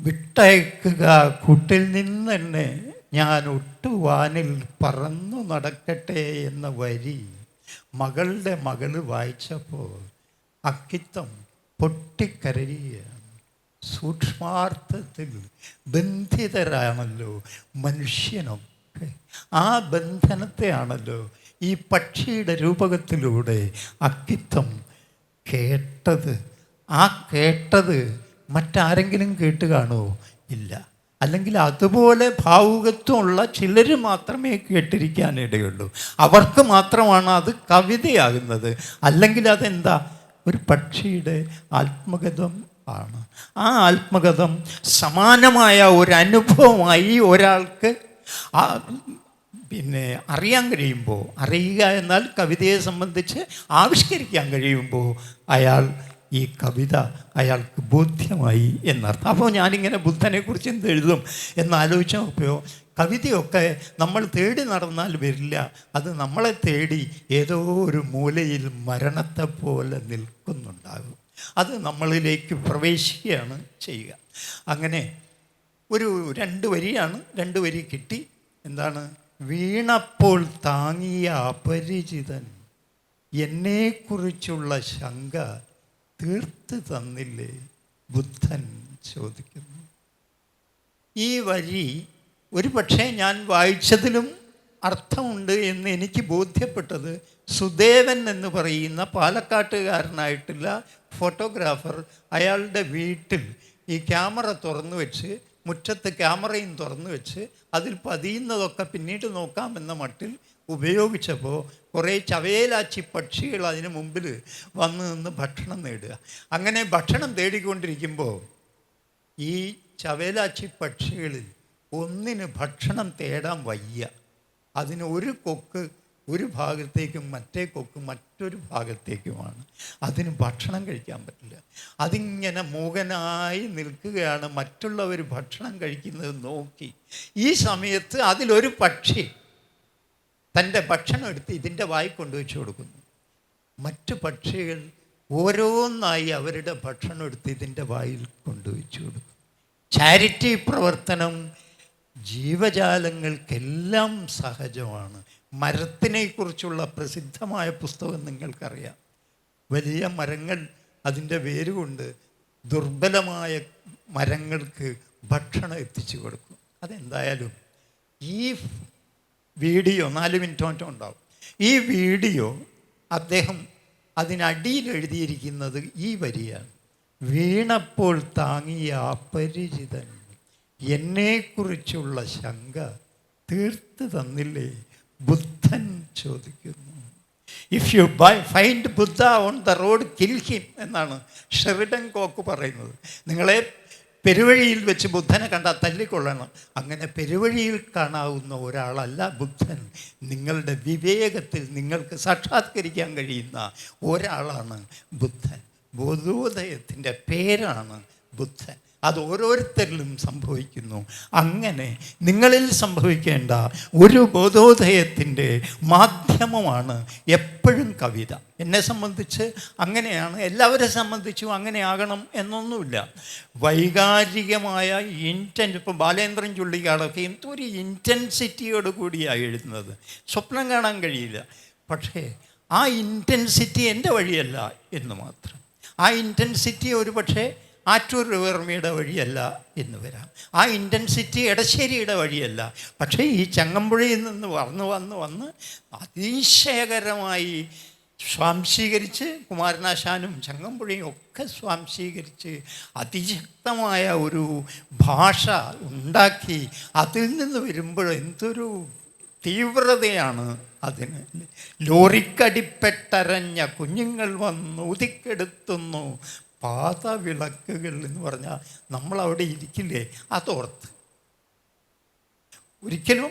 വിട്ടയക്കുക. കൂട്ടിൽ നിന്ന് തന്നെ ഞാൻ ഒട്ടുവാനിൽ പറന്നു നടക്കട്ടെ എന്ന വരി മകളുടെ മകൾ വായിച്ചപ്പോൾ അക്കിത്തം പൊട്ടിക്കരയുകയാണ്. സൂക്ഷ്മാർത്ഥത്തിൽ ബന്ധിതരാണല്ലോ മനുഷ്യനൊക്കെ. ആ ബന്ധനത്തെയാണല്ലോ ഈ പക്ഷിയുടെ രൂപകത്തിലൂടെ അക്കിത്തം കേട്ടത്. ആ കേട്ടത് മറ്റാരെങ്കിലും കേട്ട് കാണുമോ ഇല്ല. അല്ലെങ്കിൽ അതുപോലെ ഭാവുകത്വമുള്ള ചിലർ മാത്രമേ കേട്ടിരിക്കാനിടയുള്ളൂ. അവർക്ക് മാത്രമാണ് അത് കവിതയാകുന്നത്. അല്ലെങ്കിൽ അതെന്താ? ഒരു പക്ഷിയുടെ ആത്മഗതം ആണ്. ആ ആത്മഗതം സമാനമായ ഒരു അനുഭവമായി ഒരാൾക്ക് പിന്നെ അറിയാൻ കഴിയുമ്പോൾ അറിയുക എന്നാൽ കവിതയെ സംബന്ധിച്ച് ആവിഷ്കരിക്കാൻ കഴിയുമ്പോൾ അയാൾ ഈ കവിത അയാൾക്ക് ബോധ്യമായി എന്നർത്ഥം. അപ്പോൾ ഞാനിങ്ങനെ ബുദ്ധനെക്കുറിച്ച് എന്ത് എഴുതും എന്നാലോചിച്ച് നോക്കിയോ കവിതയൊക്കെ നമ്മൾ തേടി നടന്നാൽ വരില്ല. അത് നമ്മളെ തേടി ഏതോ ഒരു മൂലയിൽ മരണത്തെ പോലെ നിൽക്കുന്നുണ്ടാകും. അത് നമ്മളിലേക്ക് പ്രവേശിക്കുകയാണ് ചെയ്യുക. അങ്ങനെ ഒരു രണ്ട് വരിയാണ് രണ്ട് വരി കിട്ടി. എന്താണ്? വീണപ്പോൾ താങ്ങിയ അപരിചിതൻ എന്നെക്കുറിച്ചുള്ള ശങ്ക തീർത്ത് തന്നില്ലേ? ബുദ്ധൻ ചോദിക്കുന്നു. ഈ വരി ഒരു പക്ഷേ ഞാൻ വായിച്ചതിലും അർത്ഥമുണ്ട് എന്ന് എനിക്ക് ബോധ്യപ്പെട്ടത് സുദേവൻ എന്ന് പറയുന്ന പാലക്കാട്ടുകാരനായിട്ടുള്ള ഫോട്ടോഗ്രാഫർ അയാളുടെ വീട്ടിൽ ഈ ക്യാമറ തുറന്നു വെച്ച് മുറ്റത്ത് ക്യാമറയും തുറന്നു വെച്ച് അതിൽ പതിയുന്നതൊക്കെ പിന്നീട് നോക്കാമെന്ന മട്ടിൽ ഉപയോഗിച്ചപ്പോൾ കുറേ ചവേലാച്ചി പക്ഷികൾ അതിന് മുമ്പിൽ വന്നു നിന്ന് ഭക്ഷണം നേടുക. അങ്ങനെ ഭക്ഷണം തേടിക്കൊണ്ടിരിക്കുമ്പോൾ ഈ ചവേലാച്ചി പക്ഷികളിൽ ഒന്നിന് ഭക്ഷണം തേടാൻ വയ്യ. അതിന് ഒരു കൊക്ക് ഒരു ഭാഗത്തേക്കും മറ്റേ കൊക്ക് മറ്റൊരു ഭാഗത്തേക്കുമാണ്. അതിന് ഭക്ഷണം കഴിക്കാൻ പറ്റില്ല. അതിങ്ങനെ മൂകനായി നിൽക്കുകയാണ് മറ്റുള്ളവർ ഭക്ഷണം കഴിക്കുന്നത് നോക്കി. ഈ സമയത്ത് അതിലൊരു പക്ഷി തന്റെ ഭക്ഷണം എടുത്ത് ഇതിന്റെ വായി കൊണ്ടുവച്ച് കൊടുക്കുന്നു. മറ്റു പക്ഷികൾ ഓരോന്നായി അവരുടെ ഭക്ഷണം എടുത്ത് ഇതിന്റെ വായിൽ കൊണ്ടുവച്ച് കൊടുക്കും ചാരിറ്റി പ്രവർത്തനം ജീവജാലങ്ങൾക്കെല്ലാം സഹജമാണ്. മരത്തിനെക്കുറിച്ചുള്ള പ്രസിദ്ധമായ പുസ്തകം നിങ്ങൾക്കറിയാം. വലിയ മരങ്ങൾ അതിന്റെ വേരുകൊണ്ട് ദുർബലമായ മരങ്ങൾക്ക് ഭക്ഷണം എത്തിച്ചു കൊടുക്കും. അതെന്തായാലും ഈ വീഡിയോ നാല് മിനിറ്റ് മറ്റോ ഉണ്ടാവും. ഈ വീഡിയോ അദ്ദേഹം അതിനടിയിൽ എഴുതിയിരിക്കുന്നത് ഈ വരിയാണ്. വീണപ്പോൾ താങ്ങിയ അപരിചിതൻ എന്നെക്കുറിച്ചുള്ള ശങ്ക തീർത്ത് തന്നില്ലേ? ബുദ്ധൻ ചോദിക്കുന്നു. If you by find Buddha on the road kill him എന്നാണ് ഷെറിഡൻ കോക്ക് പറയുന്നത്. നിങ്ങളെ പെരുവഴിയിൽ വെച്ച് ബുദ്ധനെ കണ്ടാൽ തല്ലിക്കൊള്ളണം. അങ്ങനെ പെരുവഴിയിൽ കാണാവുന്ന ഒരാളല്ല ബുദ്ധൻ. നിങ്ങളുടെ വിവേകത്തിൽ നിങ്ങൾക്ക് സാക്ഷാത്കരിക്കാൻ കഴിയുന്ന ഒരാളാണ് ബുദ്ധൻ. ബോധോദയത്തിന്റെ പേരാണ് ബുദ്ധൻ. അത് ഓരോരുത്തരിലും സംഭവിക്കുന്നു. അങ്ങനെ നിങ്ങളിൽ സംഭവിക്കേണ്ട ഒരു ബോധോദയത്തിന്റെ മാധ്യമമാണ് എപ്പോഴും കവിത. എന്നെ സംബന്ധിച്ച് അങ്ങനെയാണ് എല്ലാവരെ സംബന്ധിച്ചും അങ്ങനെ ആകണം എന്നൊന്നുമില്ല. വൈകാരികമായ ഇന്റൻ ഇപ്പം ബാലേന്ദ്രൻ ചുള്ളിക്കാടൊക്കെ എന്തൊരു ഇന്റൻസിറ്റിയോട് കൂടിയാണ് എഴുതുന്നത്. സ്വപ്നം കാണാൻ കഴിയില്ല. പക്ഷേ ആ ഇന്റൻസിറ്റി എന്റെ വഴിയല്ല എന്ന് മാത്രം. ആ ഇന്റൻസിറ്റി ഒരു പക്ഷേ ആറ്റൂർ റിവർമിയുടെ വഴിയല്ല എന്ന് വരാം. ആ ഇന്റൻസിറ്റി എടശ്ശേരിയുടെ വഴിയല്ല. പക്ഷേ ഈ ചങ്ങമ്പുഴയിൽ നിന്ന് വന്ന് വന്ന് വന്ന് അതിശയകരമായി സ്വാംശീകരിച്ച് കുമാരനാശാനും ചങ്ങമ്പുഴയും ഒക്കെ സ്വാംശീകരിച്ച് അതിശക്തമായ ഒരു ഭാഷ ഉണ്ടാക്കി അതിൽ നിന്ന് വരുമ്പോൾ എന്തൊരു തീവ്രതയാണ് അതിന്. ലോറിക്കടിപ്പെട്ടരഞ്ഞ കുഞ്ഞുങ്ങൾ വന്ന് ഉതിക്കെടുത്തുന്നു. പാതവിളക്കുകൾ എന്ന് പറഞ്ഞാൽ നമ്മൾ അവിടെ ഇരിക്കില്ലേ? അതോർത്ത്. ഒരിക്കലും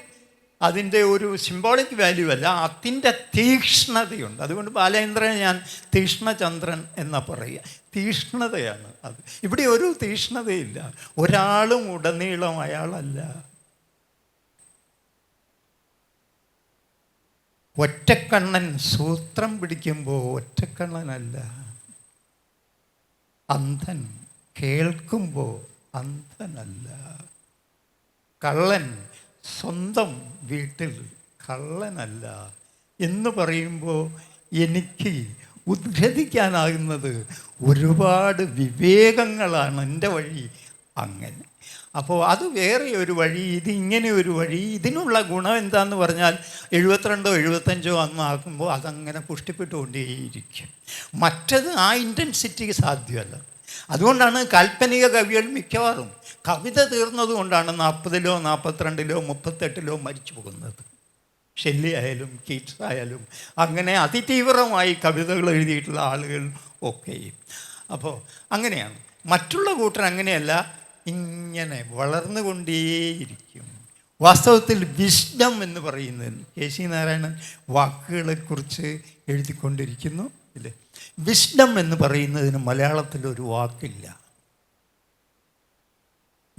അതിന്റെ ഒരു സിംബോളിക് വാല്യൂ അല്ല അതിന്റെ തീക്ഷ്ണതയുണ്ട്. അതുകൊണ്ട് ബാലേന്ദ്രനെ ഞാൻ തീക്ഷ്ണചന്ദ്രൻ എന്നാ പറയുക. തീക്ഷ്ണതയാണ് അത്. ഇവിടെ ഒരു തീക്ഷ്ണതയില്ല. ഒരാളും ഉടനീളം അയാളല്ല. ഒറ്റക്കണ്ണൻ സൂത്രം പിടിക്കുമ്പോൾ ഒറ്റക്കണ്ണനല്ല. അന്ധൻ കേൾക്കുമ്പോൾ അന്ധനല്ല. കള്ളൻ സ്വന്തം വീട്ടിൽ കള്ളനല്ല എന്ന് പറയുമ്പോൾ എനിക്ക് ഉദ്ഘതിക്കാനാകുന്നത് ഒരുപാട് വിവേകങ്ങളാണ് എന്റെ വഴി. അങ്ങനെ അപ്പോൾ അത് വേറെ ഒരു വഴി ഇതിങ്ങനെ ഒരു വഴി ഇതിനുള്ള ഗുണം എന്താന്ന് പറഞ്ഞാൽ എഴുപത്തിരണ്ടോ എഴുപത്തഞ്ചോ അന്ന് ആക്കുമ്പോൾ അതങ്ങനെ പുഷ്ടിപ്പെട്ടുകൊണ്ടേയിരിക്കും. മറ്റത് ആ ഇന്റൻസിറ്റിക്ക് സാധ്യമല്ല. അതുകൊണ്ടാണ് കാൽപ്പനിക കവികൾ മിക്കവാറും കവിത തീർന്നതുകൊണ്ടാണ് നാൽപ്പതിലോ നാൽപ്പത്തിരണ്ടിലോ മുപ്പത്തെട്ടിലോ മരിച്ചു പോകുന്നത്. ഷെല്ലി ആയാലും കീറ്റ്സ് ആയാലും അങ്ങനെ അതിതീവ്രമായി കവിതകൾ എഴുതിയിട്ടുള്ള ആളുകൾ ഒക്കെയും. അപ്പോൾ അങ്ങനെയാണ്. മറ്റുള്ള കൂട്ടർ അങ്ങനെയല്ല. ഇങ്ങനെ വളർന്നുകൊണ്ടേയിരിക്കും. വാസ്തവത്തിൽ വിഷ്ണം എന്ന് പറയുന്നത് കെ സി നാരായണൻ വാക്കുകളെക്കുറിച്ച് എഴുതിക്കൊണ്ടിരിക്കുന്നു ഇല്ലേ? വിഷ്ണം എന്ന് പറയുന്നതിന് മലയാളത്തിൽ ഒരു വാക്കില്ല.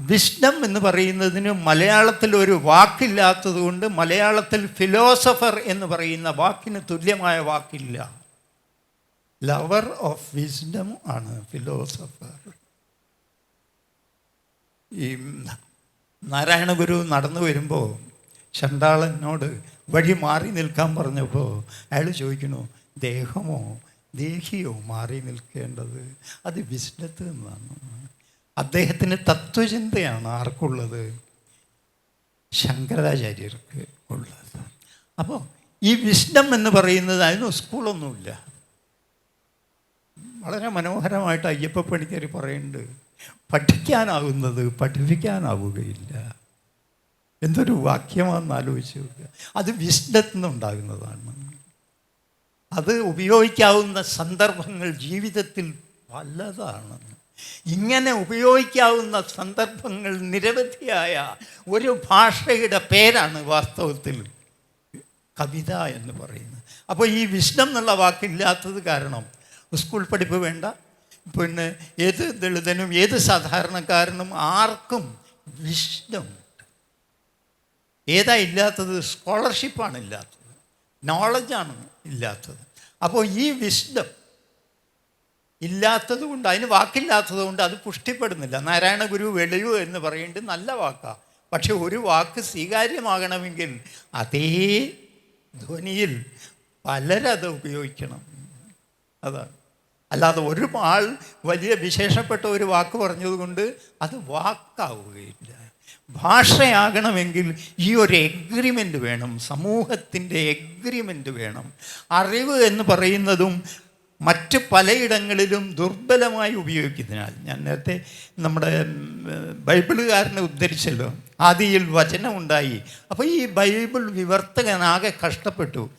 വിഷ്ണം എന്ന് പറയുന്നതിന് മലയാളത്തിൽ ഒരു വാക്കില്ലാത്തത് കൊണ്ട് മലയാളത്തിൽ ഫിലോസഫർ എന്ന് പറയുന്ന വാക്കിന് തുല്യമായ വാക്കില്ല. ലവർ ഓഫ് വിസ്ഡം ആണ് ഫിലോസഫർ ഈ നാരായണ ഗുരു നടന്നു വരുമ്പോൾ ചണ്ടാളനോട് വഴി മാറി നിൽക്കാൻ പറഞ്ഞപ്പോൾ അയാൾ ചോദിക്കുന്നു ദേഹമോ ദേഹിയോ മാറി നിൽക്കേണ്ടത്? അത് വിസ്ഡത്ത് എന്നാണ്. അദ്ദേഹത്തിന് തത്വചിന്തയാണ് ആർക്കുള്ളത്? ശങ്കരാചാര്യർക്ക് ഉള്ളത്. അപ്പോൾ ഈ വിസ്ഡം എന്ന് പറയുന്നത് അതിന് സ്കൂളൊന്നുമില്ല. വളരെ മനോഹരമായിട്ട് അയ്യപ്പ പണിക്കർ പറയുന്നുണ്ട്. പഠിക്കാനാവുന്നത് പഠിപ്പിക്കാനാവുകയില്ല. എന്തൊരു വാക്യമാണെന്ന് ആലോചിച്ച് നോക്കുക. അത് വിസ്ഡത്തിൽ നിന്നുണ്ടാകുന്നതാണ് അത് ഉപയോഗിക്കാവുന്ന സന്ദർഭങ്ങൾ ജീവിതത്തിൽ പലതാണ് ഇങ്ങനെ ഉപയോഗിക്കാവുന്ന സന്ദർഭങ്ങൾ നിരവധിയായ ഒരു ഭാഷയുടെ പേരാണ് വാസ്തവത്തിൽ കവിത എന്ന് പറയുന്നത്. അപ്പോൾ ഈ വിഷ്ണം എന്നുള്ള വാക്കില്ലാത്തത് കാരണം സ്കൂൾ പഠിപ്പ് വേണ്ട പിന്നെ ഏത് ദളിതനും ഏത് സാധാരണക്കാരനും ആർക്കും വിഷ്ണം ഏതാ ഇല്ലാത്തത്? സ്കോളർഷിപ്പാണ് ഇല്ലാത്തത്. നോളജാണ് ഇല്ലാത്തത്. അപ്പോൾ ഈ വിഷ്ഡം ഇല്ലാത്തത് കൊണ്ട് അതിന് വാക്കില്ലാത്തത് കൊണ്ട് അത് പുഷ്ടിപ്പെടുന്നില്ല. നാരായണ ഗുരു വെളിയു എന്ന് പറയേണ്ടത് നല്ല വാക്കാണ് പക്ഷെ ഒരു വാക്ക് സ്വീകാര്യമാകണമെങ്കിൽ അതേ ധ്വനിയിൽ പലരത് ഉപയോഗിക്കണം. അതാണ്. അല്ലാതെ ഒരു ആൾ വലിയ വിശേഷപ്പെട്ട ഒരു വാക്ക് പറഞ്ഞതുകൊണ്ട് അത് വാക്കാവുകയില്ല. ഭാഷയാകണമെങ്കിൽ ഈ ഒരു എഗ്രിമെന്റ് വേണം സമൂഹത്തിന്റെ എഗ്രിമെന്റ് വേണം. അറിവ് എന്ന് പറയുന്നതും മറ്റ് പലയിടങ്ങളിലും ദുർബലമായി ഉപയോഗിക്കുന്നതിനാൽ ഞാൻ നേരത്തെ നമ്മുടെ ബൈബിളുകാരനെ ഉദ്ധരിച്ചല്ലോ ആദിയിൽ വചനമുണ്ടായി. അപ്പോൾ ഈ ബൈബിൾ വിവർത്തകനാകെ കഷ്ടപ്പെട്ടു.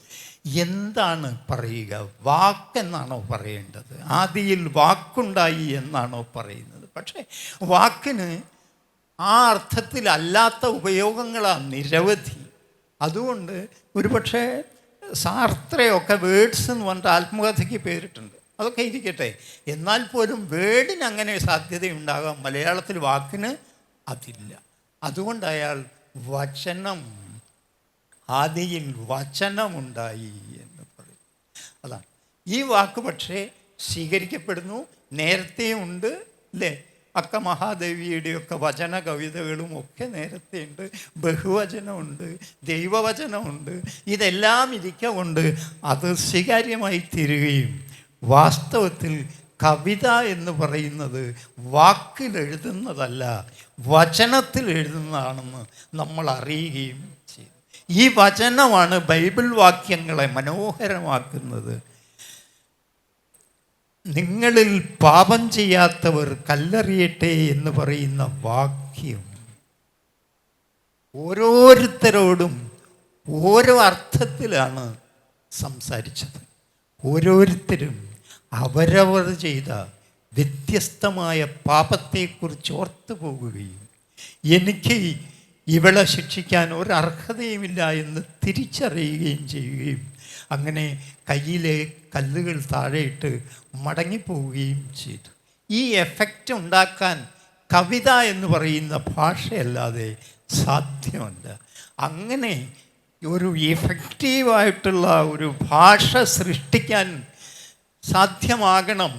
എന്താണ് പറയുക? വാക്കെന്നാണോ പറയേണ്ടത്? ആദിയിൽ വാക്കുണ്ടായി എന്നാണോ പറയുന്നത്? പക്ഷേ വാക്കിന് ആ അർത്ഥത്തിലല്ലാത്ത ഉപയോഗങ്ങളാണ് നിരവധി. അതുകൊണ്ട് ഒരുപക്ഷെ സാർത്രയൊക്കെ വേഡ്സ് എന്ന് പറഞ്ഞിട്ട് ആത്മകഥയ്ക്ക് പേരിട്ടുണ്ട്. അതൊക്കെ ഇരിക്കട്ടെ. എന്നാൽ പോലും വേഡിന് അങ്ങനെ സാധ്യതയുണ്ടാകാം. മലയാളത്തിൽ വാക്കിന് അതില്ല. അതുകൊണ്ട് അയാൾ വചനം ആദിയിൽ വചനമുണ്ടായി എന്ന് പറയും. അതാണ്. ഈ വാക്ക് പക്ഷേ സ്വീകരിക്കപ്പെടുന്നു. നേരത്തെ ഉണ്ട് അല്ലേ അക്ക മഹാദേവിയുടെയൊക്കെ വചന കവിതകളും ഒക്കെ നേരത്തെ ഉണ്ട്. ബഹുവചനമുണ്ട് ദൈവവചനമുണ്ട് ഇതെല്ലാം ഇരിക്കൊണ്ട് അത് സ്വീകാര്യമായി തീരുകയും വാസ്തവത്തിൽ കവിത എന്ന് പറയുന്നത് വാക്കിൽ എഴുതുന്നതല്ല വചനത്തിൽ എഴുതുന്നതാണെന്ന് നമ്മൾ അറിയുകയും ചെയ്യും ഈ വചനമാണ് ബൈബിൾ വാക്യങ്ങളെ മനോഹരമാക്കുന്നത്. നിങ്ങളിൽ പാപം ചെയ്യാത്തവർ കല്ലെറിയട്ടെ എന്ന് പറയുന്ന വാക്യം. ഓരോരുത്തരോടും ഓരോ അർത്ഥത്തിലാണ് സംസാരിച്ചത്. ഓരോരുത്തരും അവരവർ ചെയ്ത വ്യത്യസ്തമായ പാപത്തെക്കുറിച്ച് ഓർത്തു പോകുകയും എനിക്ക് ഇവളെ ശിക്ഷിക്കാൻ ഒരർഹതയുമില്ല എന്ന് തിരിച്ചറിയുകയും ചെയ്യുകയും അങ്ങനെ കയ്യിലെ കല്ലുകൾ താഴെയിട്ട് മടങ്ങിപ്പോവുകയും ചെയ്തു. ഈ എഫക്റ്റ് ഉണ്ടാക്കാൻ കവിത എന്ന് പറയുന്ന ഭാഷയല്ലാതെ സാധ്യമല്ല. അങ്ങനെ ഒരു ഇഫക്റ്റീവായിട്ടുള്ള ഒരു ഭാഷ സൃഷ്ടിക്കാൻ സാധ്യമാകണം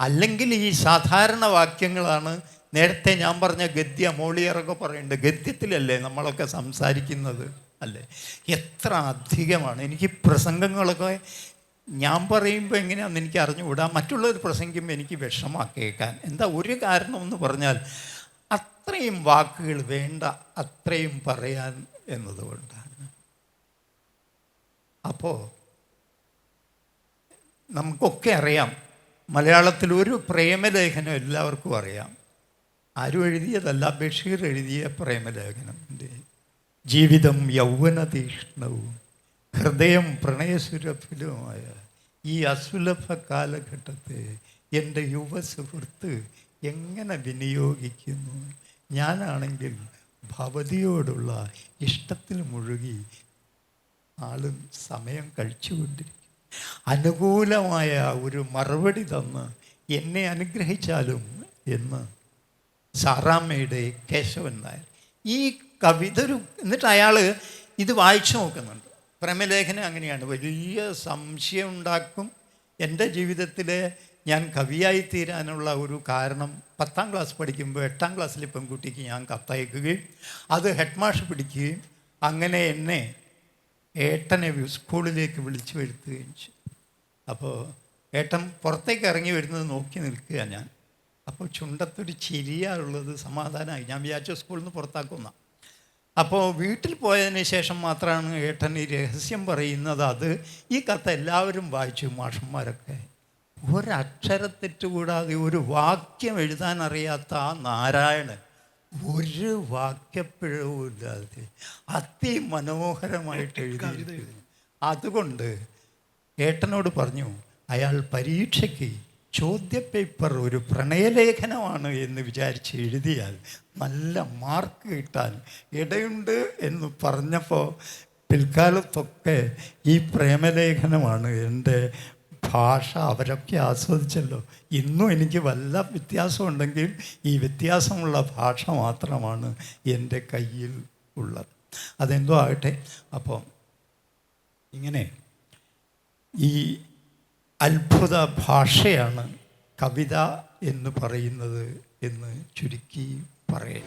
അല്ലെങ്കിൽ ഈ സാധാരണ വാക്യങ്ങളാണ് നേരത്തെ ഞാൻ പറഞ്ഞ ഗദ്യ മോളിയറൊക്കെ പറയുന്നുണ്ട്. ഗദ്യത്തിലല്ലേ നമ്മളൊക്കെ സംസാരിക്കുന്നത്? അല്ലേ? എത്ര അധികമാണ്. എനിക്ക് പ്രസംഗങ്ങളൊക്കെ ഞാൻ പറയുമ്പോൾ എങ്ങനെയാണെന്ന് എനിക്ക് അറിഞ്ഞുകൂടാ. മറ്റുള്ളവർ പ്രസംഗിക്കുമ്പോൾ എനിക്ക് വിഷമമാണ് കേൾക്കാൻ. എന്താ ഒരു കാരണം എന്ന് പറഞ്ഞാൽ അത്രയും വാക്കുകൾ വേണ്ട അത്രയും പറയാൻ എന്നതുകൊണ്ടാണ് അപ്പോൾ നമുക്കൊക്കെ അറിയാം. മലയാളത്തിൽ ഒരു പ്രേമലേഖനം എല്ലാവർക്കും അറിയാം. ആരും എഴുതിയതല്ല ബഷീർ എഴുതിയ പ്രേമലേഖനത്തിന്റെ ജീവിതം യൗവനതീഷ്ണവും ഹൃദയം പ്രണയസുരഭിലുമായ ഈ അസുലഭ കാലഘട്ടത്തെ എന്റെ യുവ സുഹൃത്ത് എങ്ങനെ വിനിയോഗിക്കുന്നു? ഞാനാണെങ്കിൽ ഭവതിയോടുള്ള ഇഷ്ടത്തിൽ മുഴുകി ആളും സമയം കഴിച്ചുകൊണ്ടിരിക്കും. അനുകൂലമായ ഒരു മറുപടി തന്ന് എന്നെ അനുഗ്രഹിച്ചാലും എന്ന് സാറാമ്മയുടെ കേശവൻ നായർ. ഈ കവിത ഒരു എന്നിട്ട് അയാൾ ഇത് വായിച്ചു നോക്കുന്നുണ്ട്. പ്രമലേഖനം അങ്ങനെയാണ്. വലിയ സംശയം ഉണ്ടാക്കും. എന്റെ ജീവിതത്തിൽ ഞാൻ കവിയായി തീരാനുള്ള ഒരു കാരണം പത്താം ക്ലാസ് പഠിക്കുമ്പോൾ എട്ടാം ക്ലാസ്സിലെ പെൺകുട്ടിക്ക് ഞാൻ കത്തയക്കുകയും അത് ഹെഡ് മാഷ് പിടിക്കുകയും അങ്ങനെ എന്നെ ഏട്ടനെ സ്കൂളിലേക്ക് വിളിച്ചു വരുത്തുകയും ചെയ്തു. അപ്പോൾ ഏട്ടൻ പുറത്തേക്ക് ഇറങ്ങി വരുന്നത് നോക്കി നിൽക്കുക ഞാൻ. അപ്പോൾ ചുണ്ടത്തൊരു ചിരിയാണുള്ളത് സമാധാനമായി. ഞാൻ വിചാരിച്ച സ്കൂളിൽ നിന്ന് പുറത്താക്കുന്ന അപ്പോൾ വീട്ടിൽ പോയതിന് ശേഷം മാത്രമാണ് ഏട്ടൻ ഈ രഹസ്യം പറയുന്നത്. അത് ഈ കഥ എല്ലാവരും വായിച്ചു മാഷന്മാരൊക്കെ. ഒരക്ഷരത്തെറ്റ് കൂടാതെ ഒരു വാക്യം എഴുതാൻ അറിയാത്ത ആ നാരായണൻ ഒരു വാക്യപ്പിഴവും ഇല്ലാതെ അതിമനോഹരമായിട്ട് എഴുതിയിരിക്കുന്നു. അതുകൊണ്ട് ഏട്ടനോട് പറഞ്ഞു അയാൾ പരീക്ഷയ്ക്ക് ചോദ്യപേപ്പർ ഒരു പ്രണയലേഖനമാണ് എന്ന് വിചാരിച്ച് എഴുതിയാൽ നല്ല മാർക്ക് കിട്ടാൻ ഇടയുണ്ട് എന്ന് പറഞ്ഞപ്പോൾ പിൽക്കാലത്തൊക്കെ ഈ പ്രേമലേഖനമാണ് എന്റെ ഭാഷ അവരൊക്കെ ആസ്വദിച്ചല്ലോ. ഇന്നും എനിക്ക് വല്ല വ്യത്യാസമുണ്ടെങ്കിൽ ഈ വ്യത്യാസമുള്ള ഭാഷ മാത്രമാണ് എന്റെ കയ്യിൽ ഉള്ളത്. അതെന്തോ ആകട്ടെ. അപ്പോൾ ഇങ്ങനെ ഈ അത്ഭുത ഭാഷയാണ് കവിത എന്ന് പറയുന്നത് എന്ന് ചുരുക്കി പറയാം.